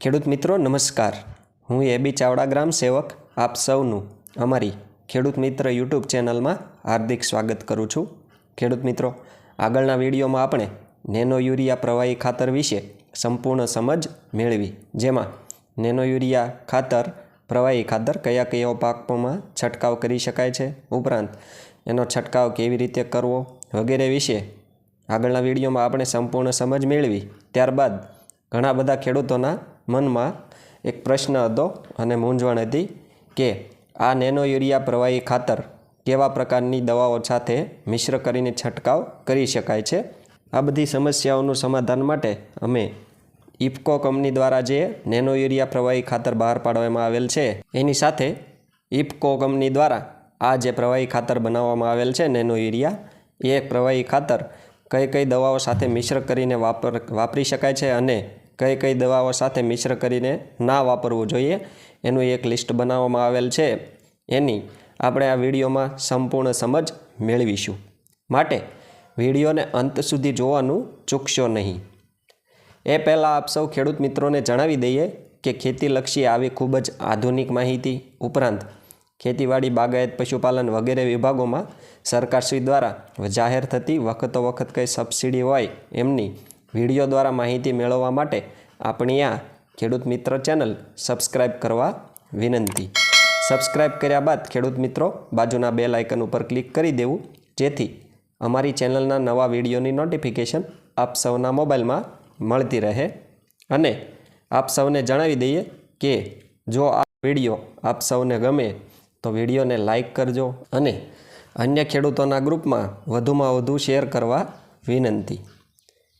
ખેડૂત મિત્રો, નમસ્કાર. હું એબી ચાવડા ગ્રામ સેવક, આપ સૌનું અમારી ખેડૂત મિત્ર યુટ્યુબ ચેનલમાં હાર્દિક સ્વાગત કરું છું. ખેડૂત મિત્રો, આગળના વિડીયોમાં આપણે નેનો યુરિયા પ્રવાહી ખાતર વિશે સંપૂર્ણ સમજ મેળવી. જેમાં નેનો યુરિયા ખાતર, પ્રવાહી ખાતર કયા કયા પાકોમાં છંટકાવ કરી શકાય છે, ઉપરાંત એનો છંટકાવ કેવી રીતે કરવો વગેરે વિશે આગળના વિડીયોમાં આપણે સંપૂર્ણ સમજ મેળવી. ત્યારબાદ ઘણા બધા ખેડૂતોના મનમાં એક પ્રશ્ન હતો અને મૂંઝવણ હતી કે આ નેનો યુરિયા પ્રવાહી ખાતર કેવા પ્રકારની દવાઓ સાથે મિશ્ર કરીને છંટકાવ કરી શકાય છે? આ બધી સમસ્યાઓનું સમાધાન માટે અમે ઇફકો કંપની દ્વારા જે નેનો યુરિયા પ્રવાહી ખાતર બહાર પાડવામાં આવેલ છે, એની સાથે ઇફકો કંપની દ્વારા આ જે પ્રવાહી ખાતર બનાવવામાં આવેલ છે, નેનો યુરિયા, એ પ્રવાહી ખાતર કઈ કઈ દવાઓ સાથે મિશ્ર કરીને વાપર, વાપરી શકાય છે અને કઈ કઈ દવાઓ સાથે મિશ્ર કરીને ના વાપરવું જોઈએ એનું એક લિસ્ટ બનાવવામાં આવેલ છે. એની આપણે આ વિડીયોમાં સંપૂર્ણ સમજ મેળવીશું. માટે વિડીયોને અંત સુધી જોવાનું ચૂકશો નહીં. એ પહેલાં આપ સૌ ખેડૂત મિત્રોને જણાવી દઈએ કે ખેતીલક્ષી આવી ખૂબ જ આધુનિક માહિતી ઉપરાંત ખેતીવાડી, બાગાયત, પશુપાલન વગેરે વિભાગોમાં સરકારશ્રી દ્વારા જાહેર થતી વખતો વખત કંઈ સબસિડી હોય એમની વીડિયો દ્વારા માહિતી મેળવવા માટે આપણી આ ખેડૂત મિત્ર ચેનલ સબસ્ક્રાઈબ કરવા વિનંતી. સબસ્ક્રાઈબ કર્યા બાદ ખેડૂત મિત્રો બાજુના બે લાયકન ઉપર ક્લિક કરી દેવું. જેથી અમારી ચેનલના નવા વિડીયોની નોટિફિકેશન આપ સૌના મોબાઈલમાં મળતી રહે. અને આપ સૌને જણાવી દઈએ કે જો આ વીડિયો આપ સૌને ગમે તો વિડીયોને લાઇક કરજો અને અન્ય ખેડૂતોના ગ્રુપમાં વધુમાં વધુ શેર કરવા વિનંતી.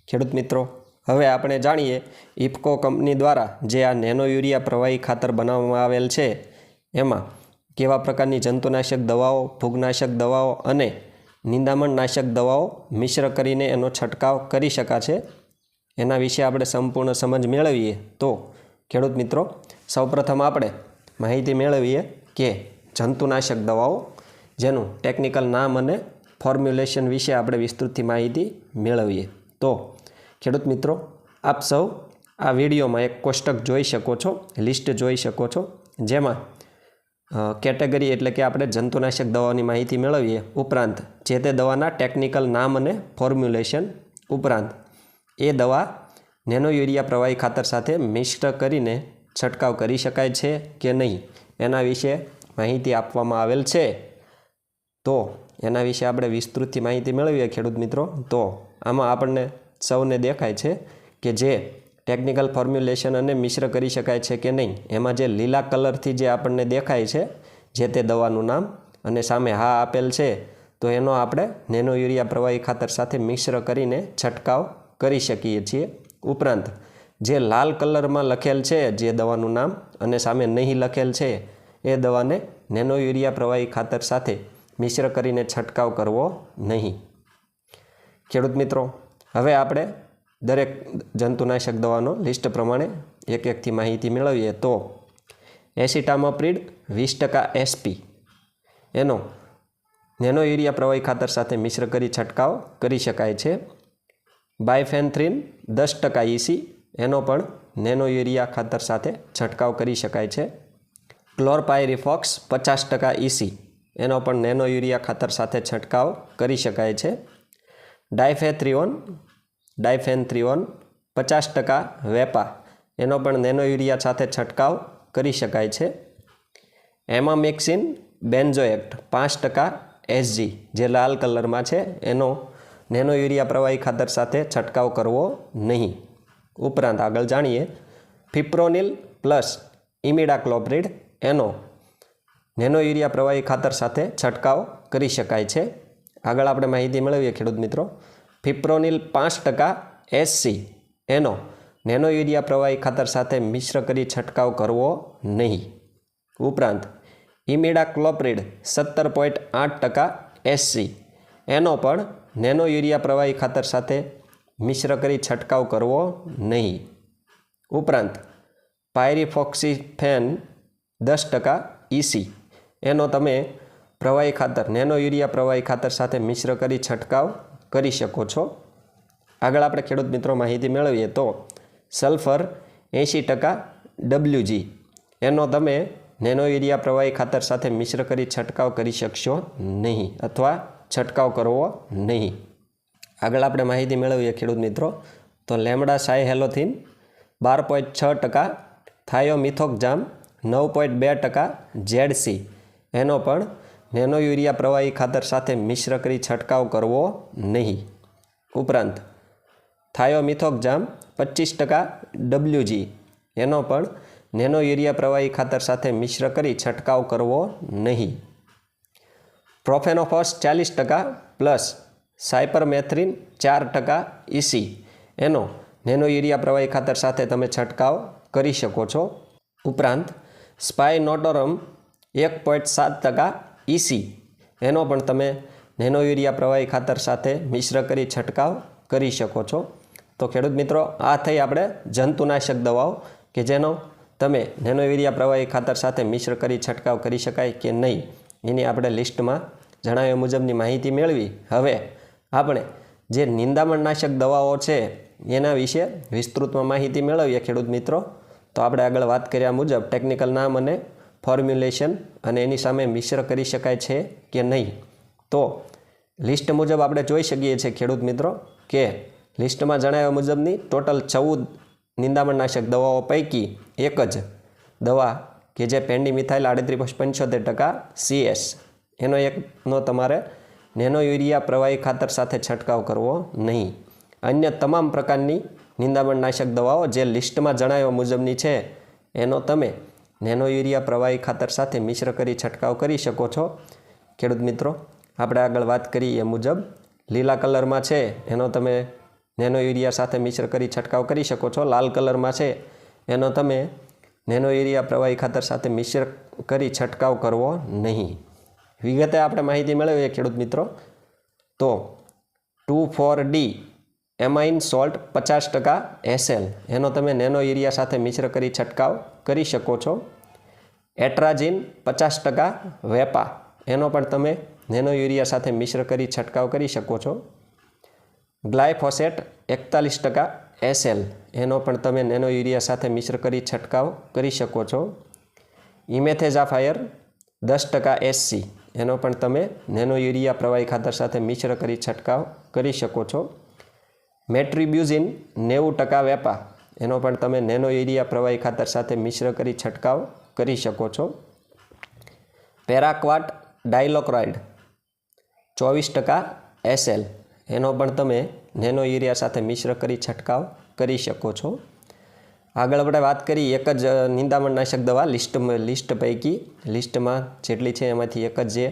ખેડૂત મિત્રો, હવે આપણે જાણીએ ઇફકો કંપની દ્વારા જે આ નેનો યુરિયા પ્રવાહી ખાતર બનાવવામાં આવેલ છે, એમાં કેવા પ્રકારની જંતુનાશક દવાઓ ફૂગનાશક દવાઓ અને નિંદામણનાશક દવાઓ મિશ્ર કરીને એનો છંટકાવ કરી શકાશે? એના વિશે આપણે સંપૂર્ણ સમજ મેળવીએ તો ખેડૂત મિત્રો, સૌપ્રથમ આપણે માહિતી મેળવીએ કે જંતુનાશક દવાઓ જેનું ટેકનિકલ નામ અને ફોર્મ્યુલેશન વિશે આપણે વિસ્તૃતથી માહિતી મેળવીએ. તો ખેડૂત મિત્રો, આપ સૌ આ વિડીયોમાં એક કોષ્ટક જોઈ શકો છો, લિસ્ટ જોઈ શકો છો, જેમાં કેટેગરી એટલે કે આપણે જંતુનાશક દવાની માહિતી મેળવીએ ઉપરાંત જે તે દવાના ટેકનિકલ નામ અને ફોર્મ્યુલેશન ઉપરાંત એ દવા નેનો યુરિયા પ્રવાહી ખાતર સાથે મિશ્ર કરીને છંટકાવ કરી શકાય છે કે નહીં, એના વિશે માહિતી આપવામાં આવેલ છે. તો એના વિશે આપણે વિસ્તૃતથી માહિતી મેળવીએ ખેડૂત મિત્રો. તો આમાં આપણને સૌને દેખાય છે કે જે ટેકનિકલ ફોર્મ્યુલેશન અને મિશ્ર કરી શકાય છે કે નહીં, એમાં જે લીલા કલરથી જે આપણને દેખાય છે, જે તે દવાનું નામ અને સામે હા આપેલ છે, તો એનો આપણે નેનો યુરિયા પ્રવાહી ખાતર સાથે મિશ્ર કરીને છંટકાવ કરી શકીએ છીએ. ઉપરાંત, જે લાલ કલરમાં લખેલ છે જે દવાનું નામ અને સામે નહીં લખેલ છે, એ દવાને નેનો યુરિયા પ્રવાહી ખાતર સાથે મિશ્ર કરીને છંટકાવ કરવો નહીં. ખેડૂત મિત્રો, હવે આપણે દરેક જંતુનાશક દવાનો લિસ્ટ પ્રમાણે એક એકથી માહિતી મેળવીએ તો એસિટામોપ્રિડ વીસ ટકા એસપી. એનો નેનો યુરિયા પ્રવાહી ખાતર સાથે મિશ્ર કરી છંટકાવ કરી શકાય છે. બાયફેન્થ્રીન દસ ટકા ઇસી એનો પણ નેનો યુરિયા ખાતર સાથે છંટકાવ કરી શકાય છે. ક્લોરપાયરીફોક્સ પચાસ ટકા ઇસી એનો પણ નેનો યુરિયા ખાતર સાથે છંટકાવ કરી શકાય છે. ડાયફેથ્રીઓન, ડાયફેન્થ્રીઓન પચાસ ટકા વેપા એનો પણ નેનો યુરિયા સાથે છંટકાવ કરી શકાય છે. એમામેક્સિન બેન્ઝોએક્ટ પાંચ ટકા એસજી જે લાલ કલરમાં છે એનો નેનો યુરિયા પ્રવાહી ખાતર સાથે છંટકાવ કરવો નહીં. ઉપરાંત આગળ જાણીએ, ફિપ્રોનિલ પ્લસ ઇમિડાક્લોપ્રિડ એનો નેનો યુરિયા પ્રવાહી ખાતર સાથે છંટકાવ કરી શકાય છે. આગળ આપણે માહિતી મેળવીએ ખેડૂત મિત્રો. ફિપ્રોનિલ પાંચ ટકા એસસી એનો નેનો યુરિયા પ્રવાહી ખાતર સાથે મિશ્ર કરી છંટકાવ કરવો નહીં. ઉપરાંત ઇમિડાક્લોપ્રિડ સત્તર પોઈન્ટ આઠ ટકા એસસી એનો પણ નેનો યુરિયા પ્રવાહી ખાતર સાથે મિશ્ર કરી છંટકાવ કરવો નહીં. ઉપરાંત, પાયરીફોક્સીફેન દસ ટકા ઇસી એનો તમે પ્રવાહી ખાતર, નેનો યુરિયા પ્રવાહી ખાતર સાથે મિશ્ર કરી, છંટકાવ કરી શકો છો. આગળ આપણે ખેડૂત મિત્રો માહિતી મેળવીએ તો સલ્ફર એંશી ટકા ડબલ્યુજી. એનો તમે નેનો યુરિયા પ્રવાહી ખાતર સાથે મિશ્ર કરી, છંટકાવ કરી શકશો નહીં અથવા છંટકાવ કરવો નહીં. આગળ આપણે માહિતી મેળવીએ ખેડૂત મિત્રો તો લેમડા સાય હેલોથીન બાર પોઈન્ટ છ ટકા થાયોમિથોક્જામ નવ પોઈન્ટ બે ટકા, ઝેડસી. એનો પણ નેનો યુરિયા પ્રવાહી ખાતર સાથે મિશ્ર કરી છંટકાવ કરવો નહીં. ઉપરાંત થાયોમિથોકજામ પચીસ ટકા ડબલ્યુજી. એનો પણ નેનો યુરિયા પ્રવાહી ખાતર સાથે મિશ્ર કરી છંટકાવ કરવો નહીં. પ્રોફેનોફોસ ચાલીસ ટકા પ્લસ સાયપરમેથ્રિન ચાર ટકા ઇસી. એનો નેનો યુરિયા પ્રવાહી ખાતર સાથે તમે છંટકાવ કરી શકો છો. ઉપરાંત, સ્પાયનોટોરમ એક પોઈન્ટ સાત ટકા ઈસી એનો પણ તમે નેનો યુરિયા પ્રવાહી ખાતર સાથે મિશ્ર કરી છંટકાવ કરી શકો છો. તો ખેડૂત મિત્રો, આ થઈ આપણે જંતુનાશક દવાઓ કે જેનો તમે નેનો યુરિયા પ્રવાહી ખાતર સાથે મિશ્ર કરી છંટકાવ કરી શકાય કે નહીં, એની આપણે લિસ્ટમાં જણાવ્યા મુજબની માહિતી મેળવી. હવે આપણે જે નિંદામણનાશક દવાઓ છે, એના વિશે વિસ્તૃતમાં માહિતી મેળવીએ ખેડૂત મિત્રો. તો આપણે આગળ વાત કર્યા મુજબ, ટેકનિકલ નામ અને ફોર્મ્યુલેશન અને એની સામે મિશ્ર કરી શકાય છે કે નહીં? તો લિસ્ટ મુજબ આપણે જોઈ શકીએ છીએ ખેડૂત મિત્રો કે લિસ્ટમાં જણાવ્યા મુજબની ટોટલ ચૌદ નિંદામણનાશક દવાઓ પૈકી એક જ દવા કે જે પેન્ડી મિથાઇલ આડત્રીસ પંચોતેર ટકા સીએસ. એનો એકનો તમારે નેનો યુરિયા પ્રવાહી ખાતર સાથે છંટકાવ કરવો નહીં. અન્ય તમામ પ્રકારની નિંદામણનાશક દવાઓ જે લિસ્ટમાં જણાવ્યા મુજબની છે, એનો તમે નેનો યુરિયા પ્રવાહી ખાતર સાથે મિશ્ર કરી છંટકાવ કરી શકો છો. ખેડૂત મિત્રો, આપણે આગળ વાત કરી એ મુજબ, લીલા કલરમાં છે, એનો તમે નેનો યુરિયા સાથે મિશ્ર કરી છંટકાવ કરી શકો છો. લાલ કલરમાં છે, એનો તમે નેનો યુરિયા પ્રવાહી ખાતર સાથે મિશ્ર કરી છંટકાવ કરવો નહીં. વિગતે આપણે માહિતી મેળવીએ ખેડૂત મિત્રો. તો, two four D amine salt પચાસ ટકા એસએલ એનો તમે નેનો યુરિયા સાથે મિશ્ર કરી છંટકાવ કરી શકો છો. એટ્રાજીન પચાસ ટકા વેપા. એનો પણ તમે નેનો યુરિયા સાથે મિશ્ર કરી છંટકાવ કરી શકો છો. ગ્લાયફોસેટ એકતાલીસ ટકા એસએલ એનો પણ તમે નેનો યુરિયા સાથે મિશ્ર કરી છંટકાવ કરી શકો છો. ઇમેથેઝાફાયર દસ ટકા એસસી એનો પણ તમે નેનો યુરિયા પ્રવાહી ખાતર સાથે મિશ્ર કરી છંટકાવ કરી શકો છો. મેટ્રીબ્યુઝિન નેવું ટકા વેપા. એનો પણ તમે નેનો યુરિયા પ્રવાહી ખાતર સાથે મિશ્ર કરી છંટકાવ કરી શકો છો. પેરાક્વાટ ડાયલોક્રાઇડ, ચોવીસ ટકા એસએલ એનો પણ તમે નેનો યુરિયા સાથે મિશ્ર કરી છંટકાવ કરી શકો છો. આગળ આપણે વાત કરી એક જ નિંદામણનાશક દવા લિસ્ટ લિસ્ટ પૈકી. લિસ્ટમાં જેટલી છે એમાંથી એક જ જે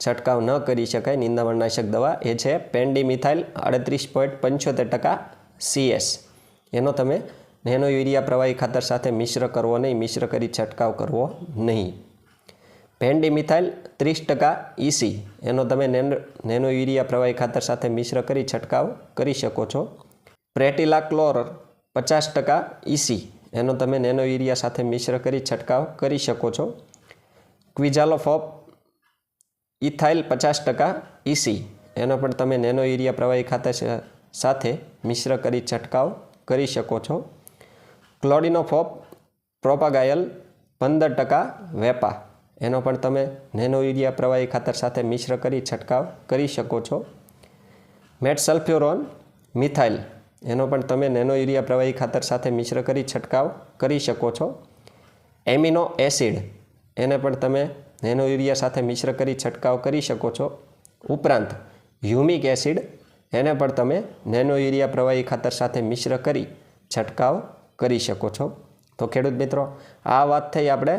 છંટકાવ ન કરી શકાય. નિંદામણનાશક દવા એ છે પેન્ડીમિથાઇલ આડત્રીસ પોઈન્ટ પંચોતેર ટકા સીએસ એનો તમે નેનો યુરિયા પ્રવાહી ખાતર સાથે મિશ્ર કરવો નહીં. મિશ્ર કરી છંટકાવ કરવો નહીં. પેન્ડીમિથાઇલ ત્રીસ ટકા ઇસી એનો તમે નેનો યુરિયા પ્રવાહી ખાતર સાથે મિશ્ર કરી છંટકાવ કરી શકો છો. પ્રેટિલા ક્લોર પચાસ ટકા ઇસી એનો તમે નેનો યુરિયા સાથે મિશ્ર કરી છંટકાવ કરી શકો છો. ક્વિઝાલોફોપ ઇથાઇલ પચાસ ટકા ઇસી એનો પણ તમે નેનો યુરિયા પ્રવાહી ખાતર સાથે મિશ્ર કરી છંટકાવ કરી શકો છો. ક્લોડિનોફોપ પ્રોપાગાયલ પંદર ટકા વેપા. એનો પણ તમે નેનો યુરિયા પ્રવાહી ખાતર સાથે મિશ્ર કરી છંટકાવ કરી શકો છો. Metsulfuron methyl. એનો પણ તમે નેનો યુરિયા પ્રવાહી ખાતર સાથે મિશ્ર કરી છંટકાવ કરી શકો છો. Amino acid. એને પણ તમે નેનો યુરિયા સાથે મિશ્ર કરી છંટકાવ કરી શકો છો. ઉપરાંત હ્યુમિક એસિડ, એને પણ તમે નેનો યુરિયા પ્રવાહી ખાતર સાથે મિશ્ર કરી છંટકાવ કરી શકો છો. તો ખેડૂત મિત્રો, આ વાત થઈ આપણે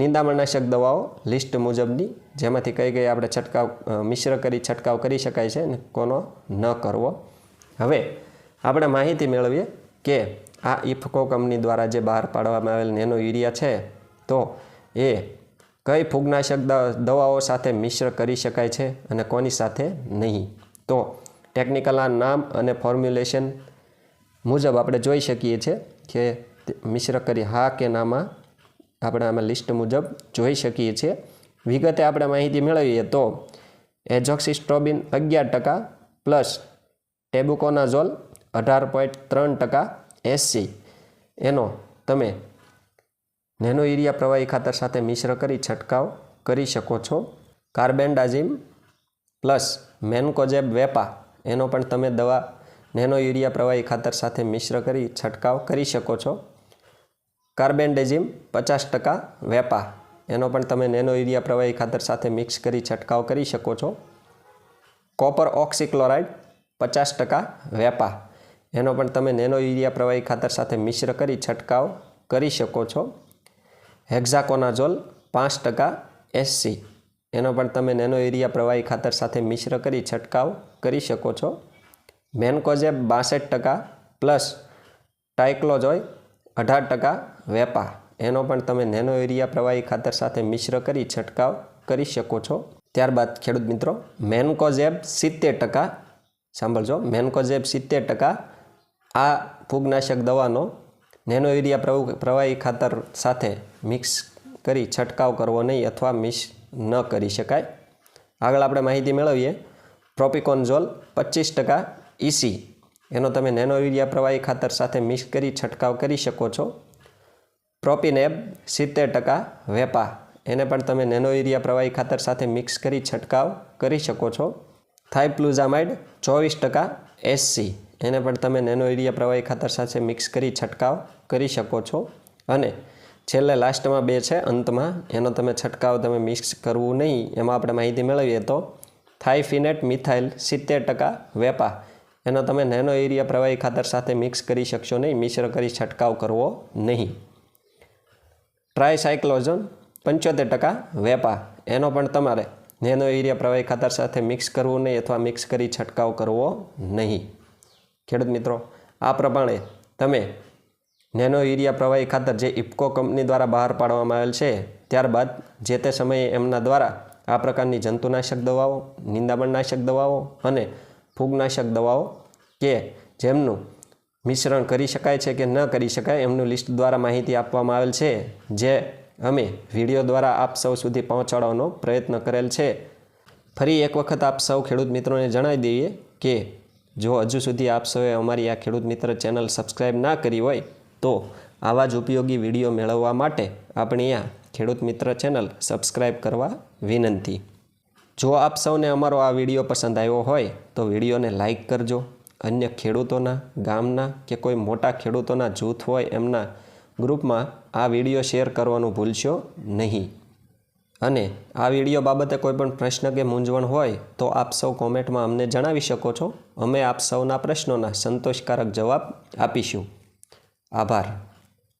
નિંદામણનાશક દવાઓ લિસ્ટ મુજબની, જેમાંથી કઈ કઈ આપણે છંટકાવ મિશ્ર કરી છંટકાવ કરી શકાય છે અને કોનો ન કરવો. હવે, આપણે માહિતી મેળવીએ કે આ ઇફકો કંપની દ્વારા જે બહાર પાડવામાં આવેલ નેનો યુરિયા છે, તો એ કઈ ફૂગનાશક દવાઓ સાથે મિશ્ર કરી શકાય છે અને કોની સાથે નહીં? તો ટેકનિકલના નામ અને ફોર્મ્યુલેશન મુજબ આપણે જોઈ શકીએ છીએ કે મિશ્ર કરી હા કે નામાં આપણે આમાં લિસ્ટ મુજબ જોઈ શકીએ છીએ. વિગતે આપણે માહિતી મેળવીએ તો એઝોક્સિસ્ટ્રોબિન અગિયાર ટકા પ્લસ ટેબુકોનાઝોલ અઢાર પોઈન્ટ ત્રણ ટકા એસસી. એનો તમે નેનો યુરિયા પ્રવાહી ખાતર સાથે મિશ્ર કરી છંટકાવ કરી શકો છો. કાર્બેન્ડાઝિમ પ્લસ મેનકોજેબ વેપા, એનો પણ તમે દવા નેનો યુરિયા પ્રવાહી ખાતર સાથે મિશ્ર કરી છંટકાવ કરી શકો છો. કાર્બેન્ડેઝિમ પચાસ ટકા વેપા, એનો પણ તમે નેનો યુરિયા પ્રવાહી ખાતર સાથે મિક્સ કરી છંટકાવ કરી શકો છો. કોપર ઓક્સિક્લોરાઇડ પચાસ ટકા વેપા, એનો પણ તમે નેનો યુરિયા પ્રવાહી ખાતર સાથે મિશ્ર કરી છંટકાવ કરી શકો છો. હેક્ઝાકોનાઝોલ પાંચ ટકા એસસી એનો પણ તમે નેનો એરિયા પ્રવાહી ખાતર સાથે મિશ્ર કરી છંટકાવ કરી શકો છો. મેનકોઝેબ બાસઠ ટકા પ્લસ ટાઇક્લોજોય અઢાર ટકા વેપા. એનો પણ તમે નેનો એરિયા પ્રવાહી ખાતર સાથે મિશ્ર કરી છંટકાવ કરી શકો છો. ત્યારબાદ ખેડૂત મિત્રો, મેનકોઝેબ સિત્તેર ટકા, સાંભળજો, મેનકોઝેબ સિત્તેર ટકા આ ફૂગનાશક દવાનો નેનો યુરિયા પ્રવ- પ્રવાહી ખાતર સાથે મિક્સ કરી છંટકાવ કરવો નહીં અથવા મિક્સ ન કરી શકાય. આગળ આપણે માહિતી મેળવીએ. પ્રોપિકોનઝોલ પચીસ ટકા ઇસી એનો તમે નેનો યુરિયા પ્રવાહી ખાતર સાથે મિક્સ કરી છંટકાવ કરી શકો છો. પ્રોપિનેબ સિત્તેર ટકા વેપા. એને પણ તમે નેનો યુરિયા પ્રવાહી ખાતર સાથે મિક્સ કરી છંટકાવ કરી શકો છો. થાઇપ્લુઝામાઇડ ચોવીસ ટકા એસસી એને પણ તમે નેનો યુરિયા પ્રવાહી ખાતર સાથે મિક્સ કરી છંટકાવ કરી શકો છો. અને છેલ્લે લાસ્ટમાં બે છે, અંતમાં. એનો તમે છંટકાવ તમે મિક્સ કરવું નહીં, એમાં આપણે માહિતી મેળવીએ તો થાઇફિનેટ મિથાઇલ સિત્તેર ટકા વેપા. એનો તમે નેનો યુરિયા પ્રવાહી ખાતર સાથે મિક્સ કરી શકશો નહીં, મિશ્ર કરી છંટકાવ કરવો નહીં. ટ્રાયસાયક્લોઝન પંચોતેર ટકા વેપા. એનો પણ તમારે નેનો યુરિયા પ્રવાહી ખાતર સાથે મિક્સ કરવું નહીં અથવા મિક્સ કરી છંટકાવ કરવો નહીં. ખેડૂત મિત્રો, આ પ્રમાણે તમે નેનો યુરિયા પ્રવાહી ખાતર જે ઇફકો કંપની દ્વારા બહાર પાડવામાં આવેલ છે, ત્યારબાદ જે તે સમયે એમના દ્વારા આ પ્રકારની જંતુનાશક દવાઓ, નિંદામણનાશક દવાઓ અને ફૂગનાશક દવાઓ કે જેમનું મિશ્રણ કરી શકાય છે કે ન કરી શકાય એમનું લિસ્ટ દ્વારા માહિતી આપવામાં આવેલ છે, જે અમે વીડિયો દ્વારા આપ સૌ સુધી પહોંચાડવાનો પ્રયત્ન કરેલ છે. ફરી એક વખત આપ સૌ ખેડૂત મિત્રોને જણાવી દઈએ કે જો હજુ સુધી આપ સૌએ અમારી આ ખેડૂત મિત્ર ચેનલ સબસ્ક્રાઈબ ના કરી હોય, તો આવા જ ઉપયોગી વીડિયો મેળવવા માટે આપણી આ ખેડૂત મિત્ર ચેનલ સબસ્ક્રાઈબ કરવા વિનંતી. જો આપ સૌને અમારો આ વીડિયો પસંદ આવ્યો હોય, તો વિડીયોને લાઈક કરજો. અન્ય ખેડૂતોના, ગામના કે કોઈ મોટા ખેડૂતોના જૂથ હોય એમના ગ્રુપમાં આ વીડિયો શેર કરવાનું ભૂલશો નહીં. અને આ વીડિયો બાબતે કોઈ પણ પ્રશ્ન કે મૂંઝવણ હોય તો આપ સૌ કોમેન્ટમાં અમને જણાવી શકો છો. અમે આપ સૌના પ્રશ્નોના સંતોષકારક જવાબ આપીશું. આભાર.